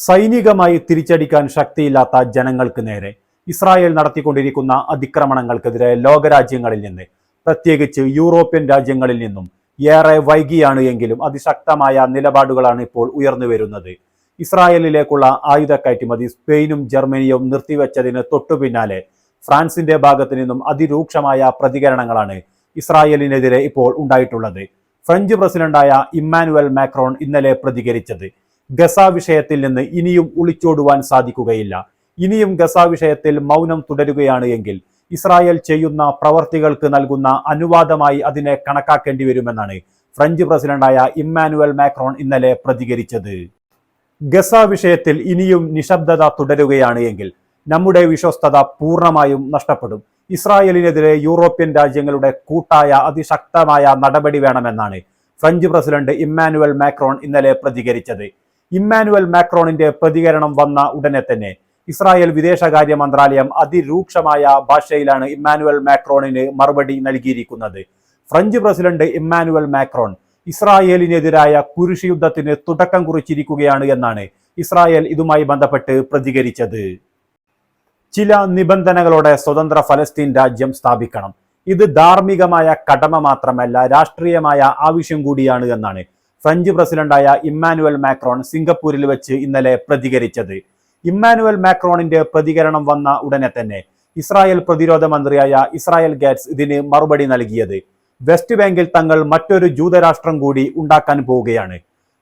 സൈനികമായി തിരിച്ചടിക്കാൻ ശക്തിയില്ലാത്ത ജനങ്ങൾക്ക് നേരെ ഇസ്രായേൽ നടത്തിക്കൊണ്ടിരിക്കുന്ന അതിക്രമണങ്ങൾക്കെതിരെ ലോകരാജ്യങ്ങളിൽ നിന്ന് പ്രത്യേകിച്ച് യൂറോപ്യൻ രാജ്യങ്ങളിൽ നിന്നും ഏറെ വൈകിയാണ് എങ്കിലും അതിശക്തമായ നിലപാടുകളാണ് ഇപ്പോൾ ഉയർന്നു വരുന്നത്. ഇസ്രായേലിലേക്കുള്ള ആയുധ കയറ്റുമതി സ്പെയിനും ജർമ്മനിയും നിർത്തിവെച്ചതിന് തൊട്ടു പിന്നാലെ ഫ്രാൻസിന്റെ ഭാഗത്തു നിന്നും അതിരൂക്ഷമായ പ്രതികരണങ്ങളാണ് ഇസ്രായേലിനെതിരെ ഇപ്പോൾ ഉണ്ടായിട്ടുള്ളത്. ഫ്രഞ്ച് പ്രസിഡന്റായ ഇമ്മാനുവൽ മാക്രോൺ ഇന്നലെ പ്രതികരിച്ചത്. ഗസ വിഷയത്തിൽ നിന്ന് ഇനിയും ഒളിച്ചോടുവാൻ സാധിക്കുകയില്ല. ഇനിയും ഗസ വിഷയത്തിൽ മൗനം തുടരുകയാണ് എങ്കിൽ ഇസ്രായേൽ ചെയ്യുന്ന പ്രവർത്തികൾക്ക് നൽകുന്ന അനുവാദമായി അതിനെ കണക്കാക്കേണ്ടി വരുമെന്നാണ് ഫ്രഞ്ച് പ്രസിഡന്റായ ഇമ്മാനുവൽ മാക്രോൺ ഇന്നലെ പ്രതികരിച്ചത്. ഗസ വിഷയത്തിൽ ഇനിയും നിശബ്ദത തുടരുകയാണ് എങ്കിൽ നമ്മുടെ വിശ്വസ്തത പൂർണമായും നഷ്ടപ്പെടും. ഇസ്രായേലിനെതിരെ യൂറോപ്യൻ രാജ്യങ്ങളുടെ കൂട്ടായ അതിശക്തമായ നടപടി വേണമെന്നാണ് ഫ്രഞ്ച് പ്രസിഡന്റ് ഇമ്മാനുവൽ മാക്രോൺ ഇന്നലെ പ്രതികരിച്ചത്. ഇമ്മാനുവൽ മാക്രോണിന്റെ പ്രതികരണം വന്ന ഉടനെ തന്നെ ഇസ്രായേൽ വിദേശകാര്യ മന്ത്രാലയം അതിരൂക്ഷമായ ഭാഷയിലാണ് ഇമ്മാനുവൽ മാക്രോണിന് മറുപടി നൽകിയിരിക്കുന്നത്. ഫ്രഞ്ച് പ്രസിഡന്റ് ഇമ്മാനുവൽ മാക്രോൺ ഇസ്രായേലിനെതിരായ കുരിശ് യുദ്ധത്തിന് തുടക്കം കുറിച്ചിരിക്കുകയാണ് എന്നാണ് ഇസ്രായേൽ ഇതുമായി ബന്ധപ്പെട്ട് പ്രതികരിച്ചത്. ചില നിബന്ധനകളോടെ സ്വതന്ത്ര ഫലസ്തീൻ രാജ്യം സ്ഥാപിക്കണം. ഇത് ധാർമ്മികമായ കടമ മാത്രമല്ല രാഷ്ട്രീയമായ ആവശ്യം കൂടിയാണ് എന്നാണ് ഫ്രഞ്ച് പ്രസിഡന്റായ ഇമ്മാനുവൽ മാക്രോൺ സിംഗപ്പൂരിൽ വെച്ച് ഇന്നലെ പ്രതികരിച്ചത്. ഇമ്മാനുവൽ മാക്രോണിന്റെ പ്രതികരണം വന്ന ഉടനെ തന്നെ ഇസ്രായേൽ പ്രതിരോധ മന്ത്രിയായ ഇസ്രായേൽ ഗാറ്റ്സ് ഇതിന് മറുപടി നൽകിയത്. വെസ്റ്റ് ബാങ്കിൽ തങ്ങൾ മറ്റൊരു ജൂതരാഷ്ട്രം കൂടി ഉണ്ടാക്കാൻ പോവുകയാണ്.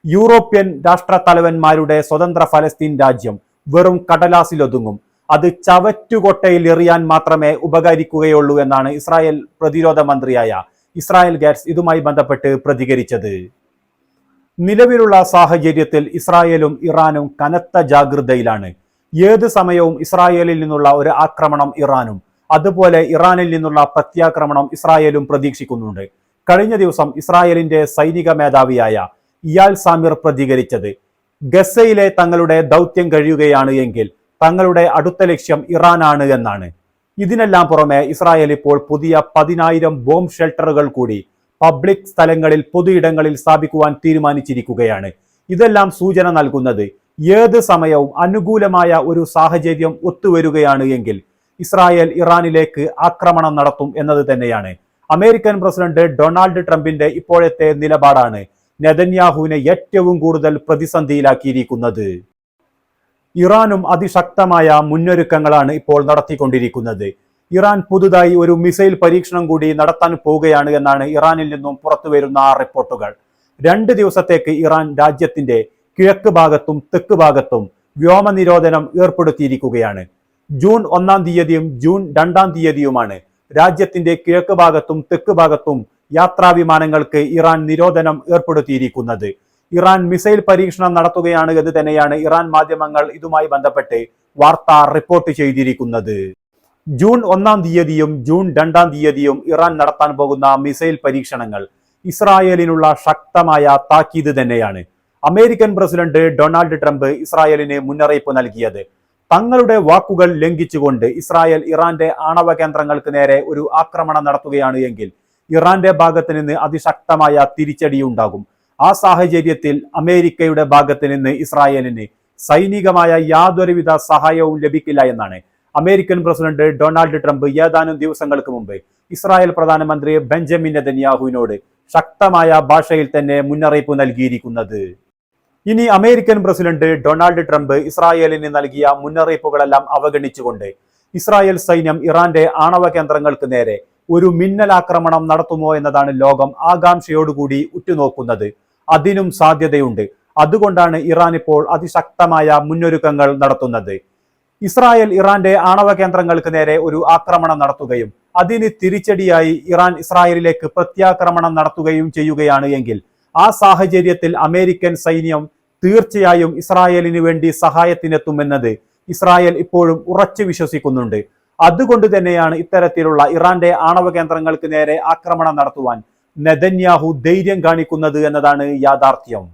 യൂറോപ്യൻ രാഷ്ട്ര തലവന്മാരുടെ സ്വതന്ത്ര ഫലസ്തീൻ രാജ്യം വെറും കടലാസിലൊതുങ്ങും. അത് ചവറ്റുകൊട്ടയിൽ എറിയാൻ മാത്രമേ ഉപകരിക്കുകയുള്ളൂ എന്നാണ് ഇസ്രായേൽ പ്രതിരോധ മന്ത്രിയായ ഇസ്രായേൽ ഗാറ്റ്സ് ഇതുമായി ബന്ധപ്പെട്ട് പ്രതികരിച്ചത്. നിലവിലുള്ള സാഹചര്യത്തിൽ ഇസ്രായേലും ഇറാനും കനത്ത ജാഗ്രതയിലാണ്. ഏത് സമയവും ഇസ്രായേലിൽ നിന്നുള്ള ഒരു ആക്രമണം ഇറാനും അതുപോലെ ഇറാനിൽ നിന്നുള്ള പ്രത്യാക്രമണം ഇസ്രായേലും പ്രതീക്ഷിക്കുന്നുണ്ട്. കഴിഞ്ഞ ദിവസം ഇസ്രായേലിന്റെ സൈനിക മേധാവിയായ ഇയാൽ സാമിർ പ്രതികരിച്ചത് ഗസയിലെ തങ്ങളുടെ ദൗത്യം കഴിയുകയാണ് എങ്കിൽ തങ്ങളുടെ അടുത്ത ലക്ഷ്യം ഇറാനാണ് എന്നാണ്. ഇതിനെല്ലാം പുറമെ ഇസ്രായേൽ ഇപ്പോൾ പുതിയ പതിനായിരം ബോംബ് ഷെൽട്ടറുകൾ കൂടി പബ്ലിക് സ്ഥലങ്ങളിൽ പൊതുയിടങ്ങളിൽ സ്ഥാപിക്കുവാൻ തീരുമാനിച്ചിരിക്കുകയാണ്. ഇതെല്ലാം സൂചന നൽകുന്നത് ഏത് സമയവും അനുകൂലമായ ഒരു സാഹചര്യം ഒത്തുവരുകയാണ് എങ്കിൽ ഇസ്രായേൽ ഇറാനിലേക്ക് ആക്രമണം നടത്തും എന്നത് തന്നെയാണ്. അമേരിക്കൻ പ്രസിഡന്റ് ഡൊണാൾഡ് ട്രംപിന്റെ ഇപ്പോഴത്തെ നിലപാടാണ് നെതന്യാഹുവിനെ ഏറ്റവും കൂടുതൽ പ്രതിസന്ധിയിലാക്കിയിരിക്കുന്നത്. ഇറാനും അതിശക്തമായ മുന്നൊരുക്കങ്ങളാണ് ഇപ്പോൾ നടത്തിക്കൊണ്ടിരിക്കുന്നത്. ഇറാൻ പുതുതായി ഒരു മിസൈൽ പരീക്ഷണം കൂടി നടത്താൻ പോവുകയാണ് എന്നാണ് ഇറാനിൽ നിന്നും പുറത്തുവരുന്ന റിപ്പോർട്ടുകൾ. രണ്ട് ദിവസത്തേക്ക് ഇറാൻ രാജ്യത്തിന്റെ കിഴക്ക് ഭാഗത്തും തെക്ക് ഭാഗത്തും വ്യോമ നിരോധനം ഏർപ്പെടുത്തിയിരിക്കുകയാണ്. ജൂൺ ഒന്നാം തീയതിയും ജൂൺ രണ്ടാം തീയതിയുമാണ് രാജ്യത്തിന്റെ കിഴക്ക് ഭാഗത്തും തെക്ക് ഭാഗത്തും യാത്രാ വിമാനങ്ങൾക്ക് ഇറാൻ നിരോധനം ഏർപ്പെടുത്തിയിരിക്കുന്നത്. ഇറാൻ മിസൈൽ പരീക്ഷണം നടത്തുകയാണ് എന്ന് തന്നെയാണ് ഇറാൻ മാധ്യമങ്ങൾ ഇതുമായി ബന്ധപ്പെട്ട് വാർത്ത റിപ്പോർട്ട് ചെയ്തിരിക്കുന്നത്. ജൂൺ ഒന്നാം തീയതിയും ജൂൺ രണ്ടാം തീയതിയും ഇറാൻ നടത്താൻ പോകുന്ന മിസൈൽ പരീക്ഷണങ്ങൾ ഇസ്രായേലിനുള്ള ശക്തമായ താക്കീത് തന്നെയാണ്. അമേരിക്കൻ പ്രസിഡന്റ് ഡൊണാൾഡ് ട്രംപ് ഇസ്രായേലിന് മുന്നറിയിപ്പ് നൽകിയത്. തങ്ങളുടെ വാക്കുകൾ ലംഘിച്ചുകൊണ്ട് ഇസ്രായേൽ ഇറാന്റെ ആണവ കേന്ദ്രങ്ങൾക്ക് നേരെ ഒരു ആക്രമണം നടത്തുകയാണ് എങ്കിൽ ഇറാന്റെ ഭാഗത്ത് നിന്ന് അതിശക്തമായ തിരിച്ചടിയുണ്ടാകും. ആ സാഹചര്യത്തിൽ അമേരിക്കയുടെ ഭാഗത്ത് നിന്ന് ഇസ്രായേലിന് സൈനികമായ യാതൊരുവിധ സഹായവും ലഭിക്കില്ല എന്നാണ് അമേരിക്കൻ പ്രസിഡന്റ് ഡൊണാൾഡ് ട്രംപ് ഏതാനും ദിവസങ്ങൾക്ക് മുമ്പ് ഇസ്രായേൽ പ്രധാനമന്ത്രി ബെഞ്ചമിൻ നെതന്യാഹുവിനോട് ശക്തമായ ഭാഷയിൽ തന്നെ മുന്നറിയിപ്പ് നൽകിയിരിക്കുന്നത്. ഇനി അമേരിക്കൻ പ്രസിഡന്റ് ഡൊണാൾഡ് ട്രംപ് ഇസ്രായേലിന് നൽകിയ മുന്നറിയിപ്പുകളെല്ലാം അവഗണിച്ചുകൊണ്ട് ഇസ്രായേൽ സൈന്യം ഇറാന്റെ ആണവ കേന്ദ്രങ്ങൾക്ക് നേരെ ഒരു മിന്നലാക്രമണം നടത്തുമോ എന്നതാണ് ലോകം ആകാംക്ഷയോടുകൂടി ഉറ്റുനോക്കുന്നത്. അതിനും സാധ്യതയുണ്ട്. അതുകൊണ്ടാണ് ഇറാൻ ഇപ്പോൾ അതിശക്തമായ മുന്നൊരുക്കങ്ങൾ നടത്തുന്നത്. ഇസ്രായേൽ ഇറാന്റെ ആണവ കേന്ദ്രങ്ങൾക്ക് നേരെ ഒരു ആക്രമണം നടത്തുകയും അതിന് തിരിച്ചടിയായി ഇറാൻ ഇസ്രായേലിലേക്ക് പ്രത്യാക്രമണം നടത്തുകയും ചെയ്യുകയാണ് എങ്കിൽ ആ സാഹചര്യത്തിൽ അമേരിക്കൻ സൈന്യം തീർച്ചയായും ഇസ്രായേലിന് വേണ്ടി സഹായത്തിനെത്തുമെന്നത് ഇസ്രായേൽ ഇപ്പോഴും ഉറച്ചു വിശ്വസിക്കുന്നുണ്ട്. അതുകൊണ്ട് തന്നെയാണ് ഇത്തരത്തിലുള്ള ഇറാന്റെ ആണവ കേന്ദ്രങ്ങൾക്ക് നേരെ ആക്രമണം നടത്തുവാൻ നെതന്യാഹു ധൈര്യം കാണിക്കുന്നത് എന്നതാണ് യാഥാർത്ഥ്യം.